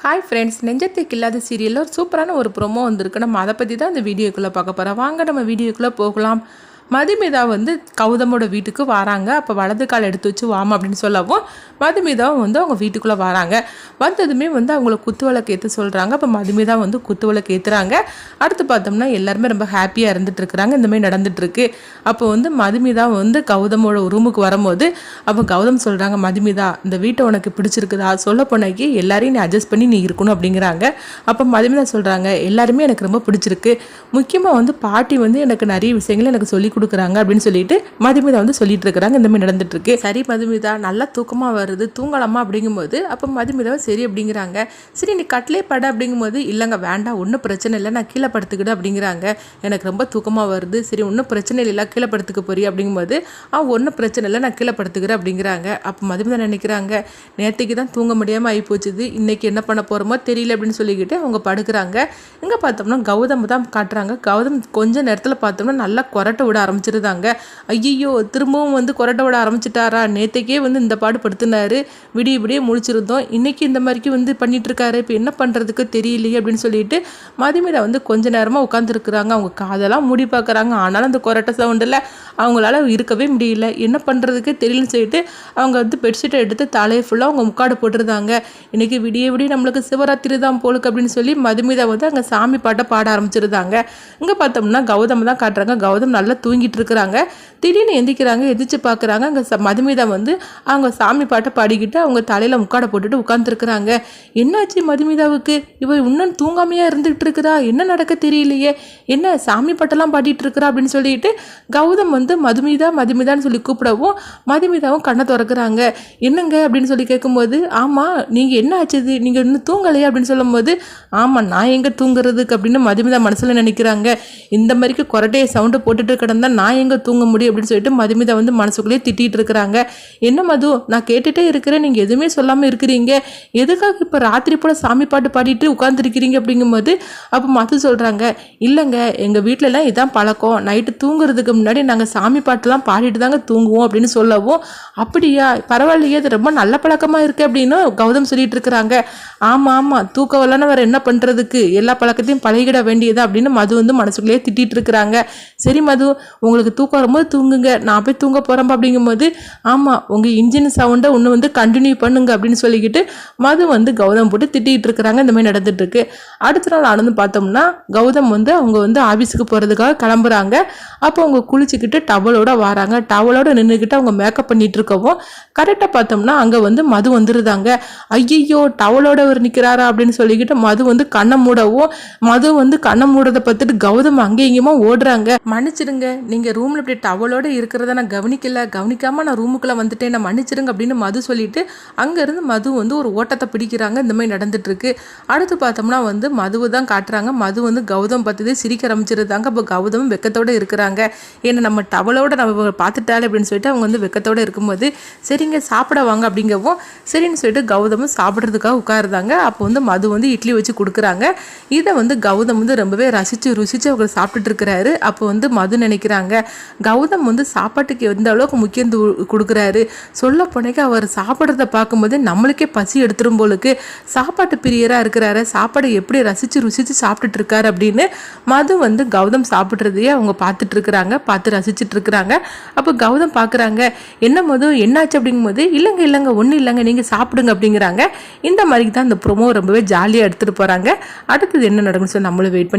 Hi friends நெஞ்சத்துக்கு இல்லாத சீரியலில் ஒரு சூப்பரான ஒரு ப்ரோமோ வந்திருக்கு. நம்ம அதை பற்றி தான் இந்த வீடியோக்குள்ளே பார்க்க போகிறோம் வாங்க நம்ம வீடியோக்குள்ளே போகலாம். மதுமிதா வந்து கௌதமோட வீட்டுக்கு வராங்க. அப்போ வலது கால் எடுத்து வச்சு வாமா அப்படின்னு சொல்லவும் மதுமிதாவும் வந்து அவங்க வீட்டுக்குள்ளே வராங்க. வந்ததுமே வந்து அவங்கள குத்துவிளக்கு ஏற்ற சொல்கிறாங்க அப்போ மதுமிதா வந்து குத்துவிளக்கு ஏற்றுறாங்க அடுத்து பார்த்தோம்னா எல்லாருமே ரொம்ப ஹாப்பியாக இருந்துட்டு இருக்கிறாங்க. இந்த நடந்துட்டுருக்கு அப்போ வந்து மதுமிதா வந்து கௌதமோட ரூமுக்கு வரும்போது அப்போ கௌதம் சொல்கிறாங்க மதுமிதா இந்த வீட்டை உனக்கு பிடிச்சிருக்குதா? சொல்ல போனாக்கி எல்லாரையும் நீ அட்ஜஸ்ட் பண்ணி நீ இருக்கணும் அப்படிங்கிறாங்க. அப்போ மதுமிதா சொல்கிறாங்க எல்லாருமே எனக்கு ரொம்ப பிடிச்சிருக்கு. முக்கியமாக வந்து பாட்டி வந்து எனக்கு நிறைய விஷயங்கள் எனக்கு சொல்லி கொடுக்குறாங்க அப்படின்னு சொல்லிட்டு மதுமிதா வந்து சொல்லிட்டு இருக்கிறாங்க இந்த மாதிரி நடந்துட்டு இருக்கு சரி மதுமிதா நல்லா தூக்கமாக வருது தூங்கலாமா அப்படிங்கும்போது அப்போ மதுமிதாவை சரி அப்படிங்கிறாங்க. சரி நீ கட்டிலே பட அப்படிங்கும்போது இல்லைங்க வேண்டாம் ஒன்றும் பிரச்சனை இல்லை நான் கீழே படுத்துக்கிட அப்படிங்கிறாங்க. எனக்கு ரொம்ப தூக்கமாக வருது. சரி ஒன்றும் பிரச்சனை இல்லை கீழே படுத்துக்க போறீ அப்படிங்கும்போது ஆ ஒன்றும் பிரச்சனை இல்லை நான் கீழே படுத்துக்கிறேன் அப்படிங்கிறாங்க. அப்போ மதுமிதா நினைக்கிறாங்க நேற்றுக்கு தான் தூங்க முடியாமல் ஆகி போச்சுது. இன்னைக்கு என்ன பண்ண போகிறோமோ தெரியல அப்படின்னு சொல்லிக்கிட்டு அவங்க படுக்கிறாங்க. இங்கே பார்த்தோம்னா கௌதம் தான் காட்டுறாங்க. கௌதம் கொஞ்சம் நேரத்தில் பார்த்தோம்னா நல்லா கொரட்டை விட ஆரம்பிச்சிருந்தாங்க. ஐயோ திரும்பவும் வந்து கொரட்டை விட ஆரம்பிச்சிட்டாரா? நேற்றுக்கே வந்து இந்த பாடு படுத்துனாரு. விடிய விடிய முழிச்சிருந்தோம். இன்னைக்கு இந்த மாதிரிக்கு வந்து பண்ணிட்டு இருக்காரு இப்போ என்ன பண்ணுறதுக்கு தெரியலையே அப்படின்னு சொல்லிட்டு மதுமிதா வந்து கொஞ்ச நேரமாக உட்காந்துருக்குறாங்க அவங்க காதெல்லாம் மூடி பார்க்குறாங்க ஆனாலும் அந்த கொரட்டை சவுண்டில் அவங்களால இருக்கவே முடியல. என்ன பண்ணுறதுக்கு தெரியலன்னு சொல்லிட்டு அவங்க வந்து பெட்ஷீட்டை எடுத்து தலையை ஃபுல்லாக அவங்க முக்காடு போட்டிருந்தாங்க. இன்னைக்கு விடிய விடிய நம்மளுக்கு சிவராத்திரி தான் போலுக்கு அப்படின்னு சொல்லி மதுமிதா வந்து அங்கே சாமி பாட்டை பாட ஆரம்பிச்சிருந்தாங்க. இங்கே பார்த்தோம்னா கௌதம் தான் காட்டுறாங்க. கௌதம் நல்லா தூங்கிட்டு இருக்கிறாங்க திடீர்னு எந்திக்கிறாங்க எந்திரிச்சு பார்க்குறாங்க. அங்கே ச- மதுமிதா வந்து அவங்க சாமி பாட்டை பாடிக்கிட்டு அவங்க தலையில் முக்காடை போட்டுட்டு உட்காந்துருக்குறாங்க என்னாச்சு மதுமிதாவுக்கு? இவள் இன்னும் தூங்காமையாக இருந்துகிட்டு இருக்கிறா என்ன நடக்க தெரியலையே? என்ன சாமி பாட்டெல்லாம் பாடிட்டு இருக்கிறா அப்படின்னு சொல்லிட்டு கௌதம் வந்து மதுமிதா மதுமிதான்னு சொல்லி கூப்பிடவும் மதுமிதாவும் கண்ணை திறக்கிறாங்க. என்னங்க அப்படின்னு சொல்லி கேட்கும்போது ஆமாம் நீங்கள் என்ன ஆச்சுது நீங்கள் இன்னும் தூங்கலையே அப்படின்னு சொல்லும்போது ஆமாம் நான் எங்கே தூங்குறதுக்கு அப்படின்னு மதுமிதா மனசில் நினைக்கிறாங்க. இந்த மாதிரிக்கு கொரட்டையை சவுண்டு போட்டுட்டு கிடந்தா நான் எங்கே தூங்க முடியும் அப்படின்னு சொல்லிட்டு மதுமிதா வந்து மனசுக்குள்ளேயே திட்டிகிட்டு இருக்கிறாங்க. என்ன மது? நான் கேட்டுட்டே இருக்கிறேன். நீங்கள் எதுவுமே சொல்லாமல் இருக்கிறீங்க. எதுக்காக இப்போ ராத்திரி போல் சாமி பாட்டு பாடிட்டு உட்காந்துருக்கிறீங்க அப்படிங்கும்போது அப்போ மது சொல்கிறாங்க இல்லைங்க எங்கள் வீட்டிலலாம் இதான் பழக்கம். நைட்டு தூங்குறதுக்கு முன்னாடி நாங்கள் சாமி பாட்டுலாம் பாடிட்டு தாங்க தூங்குவோம் அப்படின்னு சொல்லவும் அப்படியா? பரவாயில்லையே அது ரொம்ப நல்ல பழக்கமாக இருக்குது அப்படின்னு கௌதம் சொல்லிட்டு இருக்கிறாங்க. ஆமாம் ஆமாம் தூக்கம் வேறு என்ன பண்ணுறதுக்கு எல்லா பழக்கத்தையும் பழகிட வேண்டியது? அப்படின்னு மது வந்து மனசுக்குள்ளேயே திட்டிகிட்டு இருக்கிறாங்க. சரி மது உங்களுக்கு தூக்கம் வரும்போது தூங்குங்க. நான் போய் தூங்க போகிறேன் அப்படிங்கும்போது ஆமாம் உங்கள் இன்ஜின் சவுண்டை ஒன்று வந்து கண்டினியூ பண்ணுங்க அப்படின்னு சொல்லிக்கிட்டு மது வந்து கௌதம் போட்டு திட்டிகிட்டு இருக்கிறாங்க. இந்த மாதிரி நடந்துட்டுருக்கு. அடுத்த நாள் ஆனந்து பார்த்தோம்னா கௌதம் வந்து அவங்க வந்து ஆஃபீஸுக்கு போகிறதுக்காக கிளம்புறாங்க. அப்போ அவங்க குளிச்சுக்கிட்டு டவலோட வராங்க. டவலோட நின்றுக்கிட்டு அவங்க மேக்கப் பண்ணிட்டு இருக்கவும் கரெக்டாக பார்த்தோம்னா அங்கே வந்து மது வந்துருந்தாங்க ஐயையோ டவலோட அவர் நிற்கிறாரா அப்படின்னு சொல்லிக்கிட்டு மது வந்து கண்ணை மூடவும் மது வந்து கண்ணை மூடுறதை பார்த்துட்டு கௌதம் அங்கேயும் இங்கேயுமா ஓடுறாங்க. மன்னிச்சிடுங்க நீங்கள் ரூமில் இப்படி டவலோட இருக்கிறத நான் கவனிக்கல கவனிக்காமல் நான் ரூமுக்குள்ளே வந்துட்டேன் நான் மன்னிச்சிருங்க அப்படின்னு மது சொல்லிட்டு அங்கேருந்து மது வந்து ஒரு ஓட்டத்தை பிடிக்கிறாங்க. இந்த மாதிரி நடந்துட்டுருக்கு. அடுத்து பார்த்தோம்னா வந்து மதுவை தான் காட்டுறாங்க. மது வந்து கௌதம் பார்த்துதே சிரிக்க ஆரம்பிச்சிருந்தாங்க அப்போ கௌதமும் வெக்கத்தோடு இருக்கிறாங்க. ஏன்னா நம்ம டவலோட நம்ம பார்த்துட்டாலே அப்படின்னு சொல்லிட்டு அவங்க வந்து வெக்கத்தோட இருக்கும்போது சரிங்க சாப்பிட வாங்க அப்படிங்கவும் சரின்னு சொல்லிட்டு கௌதமும் சாப்பிட்றதுக்காக உட்காருதாங்க அப்போ வந்து மது வந்து இட்லி வச்சு கொடுக்குறாங்க. இதை வந்து கௌதம் வந்து ரொம்பவே ரசித்து ருசித்து அவர் சாப்பிட்டுட்டு இருக்கிறாரு. அப்போ வந்து மது வைக்கிறாங்க. கௌதம் வந்து சாப்பாட்டுக்கு எந்த அளவுக்கு முக்கியம் கொடுக்குறாரு. சொல்ல போனேக்க அவர் சாப்பிட்றத பார்க்கும்போது நம்மளுக்கே பசி எடுத்துரும் போலுக்கு சாப்பாட்டு பிரியராக இருக்கிறாரு. சாப்பாடை எப்படி ரசித்து ருசித்து சாப்பிட்டுட்டு இருக்காரு அப்படின்னு மது வந்து கௌதம் சாப்பிட்றதையே அவங்க பார்த்துட்டு இருக்கிறாங்க பார்த்து ரசிச்சுட்டு இருக்கிறாங்க அப்போ கௌதம் பார்க்குறாங்க என்ன மது? என்னாச்சு? அப்படிங்கும்போது இல்லைங்க இல்லைங்க ஒன்றும் இல்லைங்க. நீங்கள் சாப்பிடுங்க அப்படிங்கிறாங்க. இந்த மாதிரி தான் இந்த ப்ரோமோ ரொம்பவே ஜாலியாக எடுத்துகிட்டு போகிறாங்க அடுத்தது என்ன நடக்குன்னு சொல்லி நம்மளும் வெயிட் பண்ணி